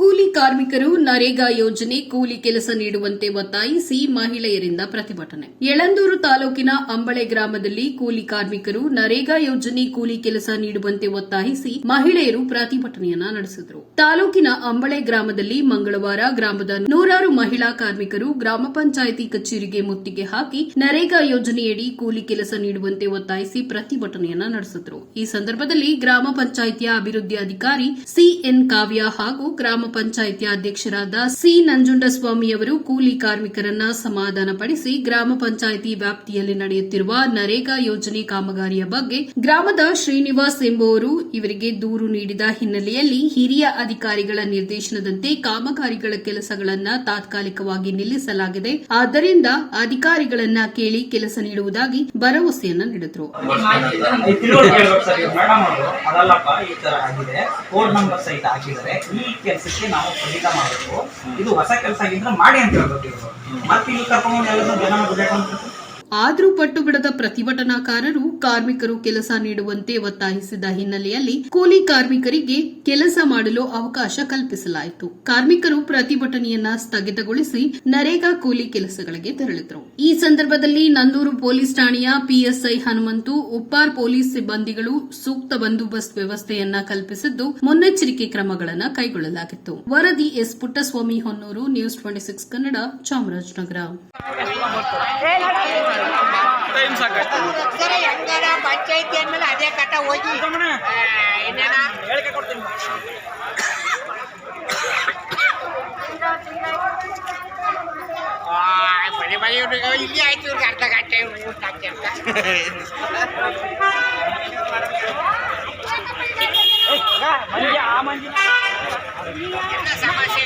ಕೂಲಿ ಕಾರ್ಮಿಕರು ನರೇಗಾ ಯೋಜನೆ ಕೂಲಿ ಕೆಲಸ ನೀಡುವಂತೆ ಒತ್ತಾಯಿಸಿ ಮಹಿಳೆಯರಿಂದ ಪ್ರತಿಭಟನೆ. ಯಳಂದೂರು ತಾಲೂಕಿನ ಅಂಬಳೆ ಗ್ರಾಮದಲ್ಲಿ ಕೂಲಿ ಕಾರ್ಮಿಕರು ನರೇಗಾ ಯೋಜನೆ ಕೂಲಿ ಕೆಲಸ ನೀಡುವಂತೆ ಒತ್ತಾಯಿಸಿ ಮಹಿಳೆಯರು ಪ್ರತಿಭಟನೆಯನ್ನ ನಡೆಸಿದರು. ತಾಲೂಕಿನ ಅಂಬಳೆ ಗ್ರಾಮದಲ್ಲಿ ಮಂಗಳವಾರ ಗ್ರಾಮದ ನೂರಾರು ಮಹಿಳಾ ಕಾರ್ಮಿಕರು ಗ್ರಾಮ ಪಂಚಾಯಿತಿ ಕಚೇರಿಗೆ ಮುತ್ತಿಗೆ ಹಾಕಿ ನರೇಗಾ ಯೋಜನೆಯಡಿ ಕೂಲಿ ಕೆಲಸ ನೀಡುವಂತೆ ಒತ್ತಾಯಿಸಿ ಪ್ರತಿಭಟನೆಯನ್ನ ನಡೆಸಿದರು. ಈ ಸಂದರ್ಭದಲ್ಲಿ ಗ್ರಾಮ ಪಂಚಾಯಿತಿಯ ಅಭಿವೃದ್ಧಿ ಅಧಿಕಾರಿ ಸಿಎನ್ ಕಾವ್ಯ ಹಾಗೂ ಗ್ರಾಮ ಪಂಚಾಯಿತಿಯ ಅಧ್ಯಕ್ಷರಾದ ಸಿ ನಂಜುಂಡಸ್ವಾಮಿಯವರು ಕೂಲಿ ಕಾರ್ಮಿಕರನ್ನ ಸಮಾಧಾನಪಡಿಸಿ ಗ್ರಾಮ ಪಂಚಾಯಿತಿ ವ್ಯಾಪ್ತಿಯಲ್ಲಿ ನಡೆಯುತ್ತಿರುವ ನರೇಗಾ ಯೋಜನೆ ಕಾಮಗಾರಿಯ ಬಗ್ಗೆ ಗ್ರಾಮದ ಶ್ರೀನಿವಾಸ್ ಎಂಬುವರು ಇವರಿಗೆ ದೂರು ನೀಡಿದ ಹಿನ್ನೆಲೆಯಲ್ಲಿ ಹಿರಿಯ ಅಧಿಕಾರಿಗಳ ನಿರ್ದೇಶನದಂತೆ ಕಾಮಗಾರಿಗಳ ಕೆಲಸಗಳನ್ನ ತಾತ್ಕಾಲಿಕವಾಗಿ ನಿಲ್ಲಿಸಲಾಗಿದೆ. ಆದ್ದರಿಂದ ಅಧಿಕಾರಿಗಳನ್ನ ಕೇಳಿ ಕೆಲಸ ನೀಡುವುದಾಗಿ ಭರವಸೆಯನ್ನ ನೀಡಿದರು. ಈ ಈ ಕೆಲಸಕ್ಕೆ ನಾವು ಖಂಡಿತ ಮಾಡಬೇಕು. ಇದು ಹೊಸ ಕೆಲಸ ಆಗಿದ್ರೆ ಮಾಡಿ ಅಂತ ಹೇಳ್ಬೇಕು ಮತ್ತೆ ಇಲ್ಲಿ ಕರ್ಕೊಂಡು ಎಲ್ಲ ಜನ ಬಿಡಬೇಕು ಅಂತ ಆದರೂ ಪಟ್ಟು ಬಿಡದ ಪ್ರತಿಭಟನಾಕಾರರು ಕಾರ್ಮಿಕರು ಕೆಲಸ ನೀಡುವಂತೆ ಒತ್ತಾಯಿಸಿದ ಹಿನ್ನೆಲೆಯಲ್ಲಿ ಕೂಲಿ ಕಾರ್ಮಿಕರಿಗೆ ಕೆಲಸ ಮಾಡಲು ಅವಕಾಶ ಕಲ್ಪಿಸಲಾಯಿತು. ಕಾರ್ಮಿಕರು ಪ್ರತಿಭಟನೆಯನ್ನ ಸ್ಥಗಿತಗೊಳಿಸಿ ನರೇಗಾ ಕೂಲಿ ಕೆಲಸಗಳಿಗೆ ತೆರಳಿದರು. ಈ ಸಂದರ್ಭದಲ್ಲಿ ನಂದೂರು ಪೊಲೀಸ್ ಠಾಣೆಯ ಪಿಎಸ್ಐ ಹನುಮಂತು, ಉಪ್ಪಾರ್ ಪೊಲೀಸ್ ಸಿಬ್ಬಂದಿಗಳು ಸೂಕ್ತ ಬಂದೋಬಸ್ತ್ ವ್ಯವಸ್ಥೆಯನ್ನ ಕಲ್ಪಿಸಿದ್ದು ಮುನ್ನೆಚ್ಚರಿಕೆ ಕ್ರಮಗಳನ್ನು ಕೈಗೊಳ್ಳಲಾಗಿತ್ತು. ವರದಿ S Puttaswamy Honnuru, news twenty six Kannada, Chamarajanagar. ಸರಿ ಹೆಂಗಾರ ಪಂಚಾಯತಿ ಅಂದ್ಮೇಲೆ ಅದೇ ಕಟ್ಟ ಹೋಗಿ ಆ, ಇನ್ನೇನ ಹೇಳಿಕೆ ಕೊಡ್ತೀನಿ ಆ, ಮನೆ ಮನೆ ಇವ್ರಿಗೆ ಇಲ್ಲಿ ಆಯ್ತು ಇವ್ರಿಗೆ ಅರ್ಧ ಗಂಟೆ ಇವ್ರಿಗೆ ಊಟ ಹಾಕಿ ಅಂತ ಎಲ್ಲ ಸಮಸ್ಯೆಗಳು ಇಲ್ಲ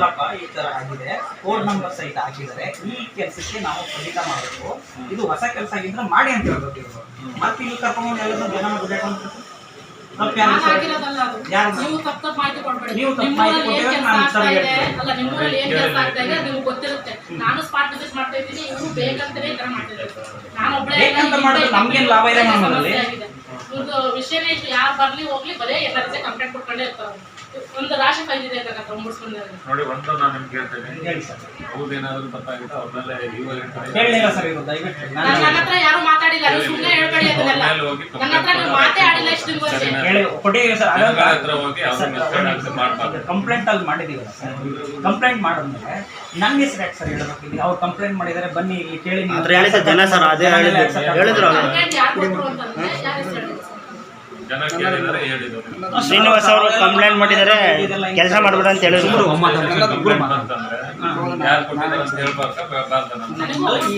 ಅವರು ಅದಲ್ಲಪ್ಪ ಈ ತರ ಆಗಿದೆ. ಕೋಡ್ ನಂಬರ್ ಸಹಿತ ಹಾಕಿದ್ದಾರೆ. ಈ ಕೆಲಸಕ್ಕೆ ನಾವು ಖಂಡಿತ ಮಾಡಬೇಕು ಇದು ಹೊಸ ಕೆಲಸ ಆಗಿದ್ರೆ ಮಾಡಿ ಅಂತ ಹೇಳ್ಬೇಕು ಮತ್ತೆ ಇಲ್ಲಿ ಕರ್ಕೊಂಡು ಎಲ್ಲ ಜನ ಬಿಡಬೇಕು ಅಂತ? ನೀವು ತಪ್ಪು ತಪ್ಪು ಮಾಹಿತಿ ಕೊಡ್ಬೇಡಿ. ನಿಮ್ಮೂರಲ್ಲಿ ಏನ್ ಕೊಟ್ಟಿದ್ರೆ ನಾನು ಆಗ್ತಾ ಸರಿ ಇದೆ, ಅಲ್ಲ ನಿಮ್ಮೂರಲ್ಲಿ ಏನ್ ಕೆಲಸ ಆಗ್ತಾ ಇದೆ ನಿಮ್ಗೆ ಗೊತ್ತಿರುತ್ತೆ. ನಾನು ಸ್ಪಾಟ್ ವಿಸಿಟ್ ಮಾಡ್ತಾ ಇದ್ದೀನಿ ಇವರು ಬೇಕಂತಾನೆ ಈ ತರ ಮಾಡ್ತಿದ್ದಾರೆ. ನಾನು ಒಬ್ಬಳೇ ನಮ್ಗೇನ್ ಲಾಭ ಇದೆ ನಮ್ಮಲ್ಲಿ? ಇವ್ರದ್ದು ವಿಷಯನೇ ಇಷ್ಟು ಯಾರು ಬರ್ಲಿ ಹೋಗ್ಲಿ ಬರೀ ಎಲ್ಲರ ಕಂಪ್ಲೇಂಟ್ ಕೊಟ್ಕೊಂಡೇ ಇರ್ತಾರೆ. ಒಂದು ರಾಶಿ ಫೈಲ್ ಇದೆ ಅಂತ ಮುಗಿಸ್ಕೊಂಡಿದ್ದಾರೆ ನೋಡಿ ಒಂದು ನಾನು ನಿಮ್ಗೆ ಹೇಳ್ತೇನೆ. ಹೇಳಿ ಸರ್. ಹೌದೇನಾದ್ರೂ ತಪ್ಪಾಗಿತ್ತು ಅವ್ರನ್ನೆಲ್ಲ ಸರ್ ನನ್ನ ಹತ್ರ ಯಾರು ಮಾತಾಡಿಲ್ಲ ನೀವು ಸುಮ್ಮನೆ ಹೇಳ್ಬೇಡಿ ಅದನ್ನೆಲ್ಲ. ಮೇಲೆ ನನ್ನ ಹತ್ರ ನೀವು ಮಾತೇ ಆಡಿಲ್ಲ ಇಷ್ಟು ದಿವಸ ಹೇಳಿ ಕೊಟ್ಟಿದ್ದೀವಿ ಸರ್. ಜನಗಳ ಹತ್ರ ಹೋಗಿ ಅವ್ರ ಮಿಸ್ಕಂಡಕ್ಟ್ ಮಾಡ್ಬಾರ್ದು. ಕಂಪ್ಲೇಂಟ್ ಅಲ್ಲಿ ಮಾಡಿದೀವಿ ಸರ್. ಕಂಪ್ಲೇಂಟ್ ಮಾಡಿದ್ಮೇಲೆ ನನ್ನ ಹೆಸರು ಯಾಕೆ ಸರ್ ಹೇಳಬೇಕು ಇಲ್ಲಿ? ಅವ್ರು ಕಂಪ್ಲೇಂಟ್ ಮಾಡಿದರೆ ಬನ್ನಿ ಇಲ್ಲಿ ಕೇಳಿ. ಸರ್, ಜನ ಸರ್ ಅದೇ ಹೇಳಿದ್ರು. ಶ್ರೀನಿವಾಸ್ ಅವರು ಕಂಪ್ಲೇಂಟ್ ಮಾಡಿದರೆ ಕೆಲಸ ಮಾಡ್ಬೇಡ ಅಂತ ಹೇಳಿದ್ರು.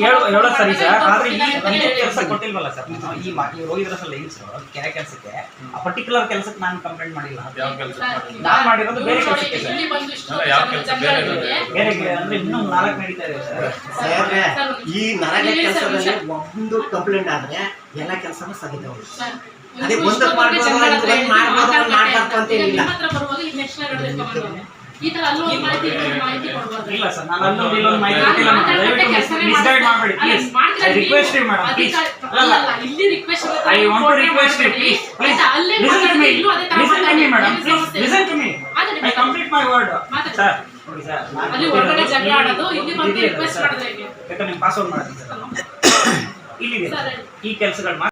ನಾನು ಹೇಳು ಸರಿ ಸರ್. ಆದ್ರೆ ಈ ಕೆಲಸ. ಕೊಟ್ಟಿಲ್ವಲ್ಲ ಸರ್. ಈ ಸರ್ ಕೆರೆ ಕೆಲಸಕ್ಕೆ ಆ ಪರ್ಟಿಕ್ಯುಲರ್ ಕೆಲಸಕ್ಕೆ ನಾನು ಕಂಪ್ಲೇಂಟ್ ಮಾಡಿಲ್ಲ. ಯಾವ ಕೆಲಸ ಮಾಡಿಲ್ಲ? ಮಾಡಿರೋದು ಬೇರೆ ಕೆಲಸಕ್ಕೆ ಬೇರೆ ಅಂದ್ರೆ ಇನ್ನೂ ನಾಲ್ಕು ನಡೀತಾ ಇದೆ ಸರ್. ಈ ಕೆಲಸದಲ್ಲಿ ಒಂದು ಕಂಪ್ಲೇಂಟ್ ಆದ್ರೆ ಎಲ್ಲ ಕೆಲಸನೂ ಸರ್, ಅದೇ ಒಂದಕ್ಕೆ ಮಾಡ್ಬೋದು, ಮಾಡ್ಬಾರ್ದು ಅಂತ ಇಲ್ಲ ಇಲ್ಲ ಸರ್ ನಾನು ಇಲ್ಲೊಂದು ಮಾಹಿತಿ ಕೊಟ್ಟಿಲ್ಲ. ದಯವಿಟ್ಟು ಮಿಸ್ಗೈಡ್ ಮಾಡಬೇಡಿ ಪ್ಲೀಸ್ ರಿಕ್ವೆಸ್ಟ್ ಯು ಮೇಡಮ್ ನೀವು? ಪ್ಲೀಸ್ ಅಲ್ಲ, ಅಲ್ಲ, ಇಲ್ಲಿ request I want to request you please listen to me ಅದೇ ತರ listen to me madam please listen to me I complete my word sir ನೋಡಿ ಸರ್ ಅಲ್ಲಿ ಹೊರಗಡೆ ಜಗಳ ಆಡೋದು, ಇಲ್ಲಿ ಬಂದು ರಿಕ್ವೆಸ್ಟ್ ಮಾಡಿದ್ರೆ ಹೇಗೆ? ಬೇಕಾದ್ರೆ ನೀವು ಪಾಸ್ವರ್ಡ್ ಮಾಡ್ತೀನಿ ಸರ್. ಇಲ್ಲಿದೆ ಈ ಕೆಲಸಗಳು ಮಾಡಿ